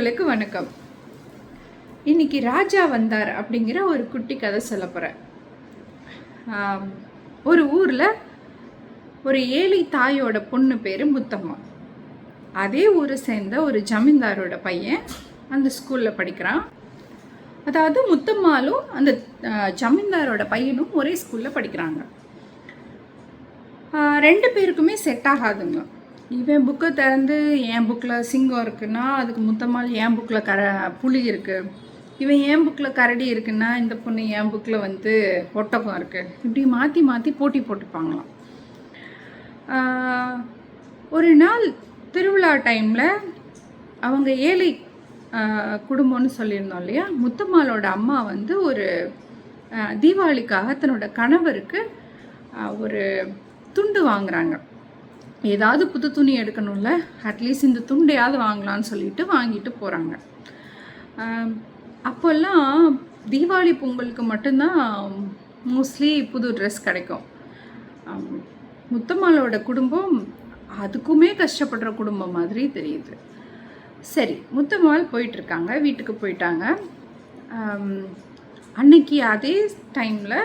நண்பர்களுக்கு வணக்கம். இன்னைக்கு ராஜா வந்தார் அப்படிங்கிற ஒரு குட்டி கதை சொல்ல போகிறேன் ஒரு ஊரில் ஒரு ஏழை தாயோட பொண்ணு பேர் முத்தம்மா. அதே ஊரை சேர்ந்த ஒரு ஜமீன்தாரோட பையன் அந்த ஸ்கூலில் படிக்கிறான். அதாவது முத்தம்மாலும் அந்த ஜமீன்தாரோட பையனும் ஒரே ஸ்கூலில் படிக்கிறாங்க. ரெண்டு பேருக்குமே செட் ஆகாதுங்க. இவன் புக்கை திறந்து என் புக்கில் சிங்கம் இருக்குன்னா அதுக்கு முத்தம்மாள் என் புக்கில் கர புலி இருக்குது இவன் என் புக்கில் கரடி இருக்குன்னா இந்த பொண்ணு என் புக்கில் வந்து ஒட்டகம் இருக்குது இப்படி மாற்றி மாற்றி போட்டி போட்டுப்பாங்களாம். ஒரு நாள் திருவிழா டைமில் அவங்க ஏழை குடும்பம்னு சொல்லியிருந்தோம் இல்லையா? முத்தம்மாளோட அம்மா வந்து ஒரு தீபாவளிக்காக தன்னோட கணவருக்கு ஒரு துண்டு வாங்குறாங்க. ஏதாவது புது துணி எடுக்கணும்ல அட்லீஸ்ட் இந்த துண்டையாவது வாங்கலாம்னு சொல்லிட்டு வாங்கிட்டு போகிறாங்க அப்போல்லாம் தீபாவளி பொங்கலுக்கு மட்டும்தான் மோஸ்ட்லி புது ட்ரெஸ் கிடைக்கும். முத்தம்மாளோட குடும்பம் அதுக்குமே கஷ்டப்படுற குடும்பம் மாதிரி தெரியுது. சரி முத்தம்மாள் போயிட்டுருக்காங்க வீட்டுக்கு போயிட்டாங்க. அன்னைக்கு அதே டைமில்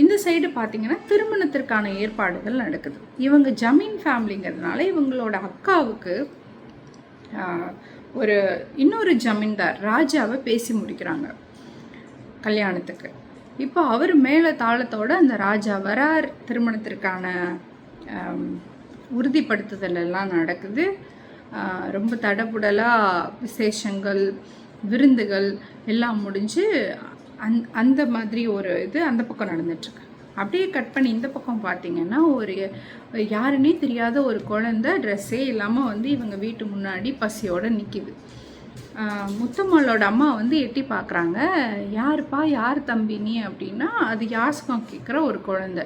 இந்த சைடு பார்த்தீங்கன்னா திருமணத்திற்கான ஏற்பாடுகள் நடக்குது. இவங்க ஜமீன் ஃபேமிலிங்கிறதுனால இவங்களோட அக்காவுக்கு ஒரு இன்னொரு ஜமீன்தார் ராஜாவை பேசி முடிக்கிறாங்க கல்யாணத்துக்கு. இப்போ அவர் மேலே தாளத்தோடு அந்த ராஜா வரார். திருமணத்திற்கான உறுதிப்படுத்துதல் எல்லாம் நடக்குது. ரொம்ப தடபுடலாக விசேஷங்கள் விருந்துகள் எல்லாம் முடிஞ்சு அந் அந்த மாதிரி ஒரு இது அந்த பக்கம் நடந்துட்டுருக்கு. அப்படியே கட் பண்ணி இந்த பக்கம் பார்த்தீங்கன்னா ஒரு யாருன்னே தெரியாத ஒரு குழந்தை ட்ரெஸ்ஸே இல்லாமல் வந்து இவங்க வீட்டு முன்னாடி பசியோடு நிற்கிது முத்தம்மாளோட அம்மா வந்து எட்டி பார்க்குறாங்க. யாருப்பா? யார் தம்பி நீ? அப்படின்னா அது யாசகம் கேட்குற ஒரு குழந்த.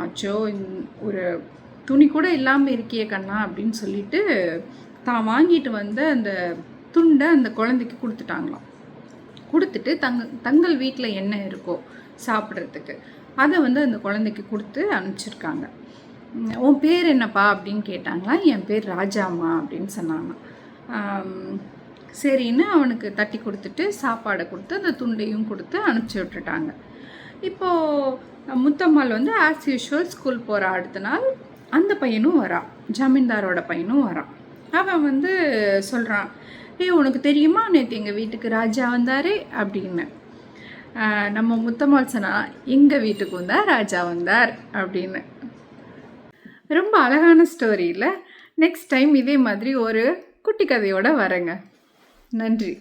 அச்சோ ஒரு துணி கூட இல்லாமல் இருக்கியே கண்ணா அப்படின்னு சொல்லிட்டு தான் வாங்கிட்டு வந்த அந்த துண்டை அந்த குழந்தைக்கு கொடுத்துட்டாங்களாம். கொடுத்துட்டு தங்க தங்கள் வீட்டில் என்ன இருக்கோ சாப்பிட்றதுக்கு. அதை வந்து அந்த குழந்தைக்கு கொடுத்து அனுப்பிச்சிருக்காங்க. உன் பேர் என்னப்பா அப்படின்னு கேட்டாங்களா? என் பேர் ராஜாம்மா அப்படின்னு சொன்னாங்க. சரின்னு அவனுக்கு தட்டி கொடுத்துட்டு சாப்பாடை கொடுத்து அந்த துண்டையும் கொடுத்து அனுப்பிச்சி விட்டுட்டாங்க. இப்போது முத்தம்மாள் வந்து ஆஸ் யூஷுவல் ஸ்கூல் போகிற அடுத்த நாள் அந்த பையனும் வரான். ஜமீன்தாரோட பையனும் வரான். அவன் வந்து சொல்கிறான் ஏய் உனக்கு தெரியுமா? நேற்று எங்கள் வீட்டுக்கு ராஜா வந்தார் அப்படின்னு நம்ம முத்தம்மாள் சொன்னா எங்கள் வீட்டுக்கு வந்தார் ராஜா வந்தார் அப்படின்னு ரொம்ப அழகான ஸ்டோரியில் நெக்ஸ்ட் டைம் இதே மாதிரி ஒரு குட்டி கதையோடு வரேங்க. நன்றி.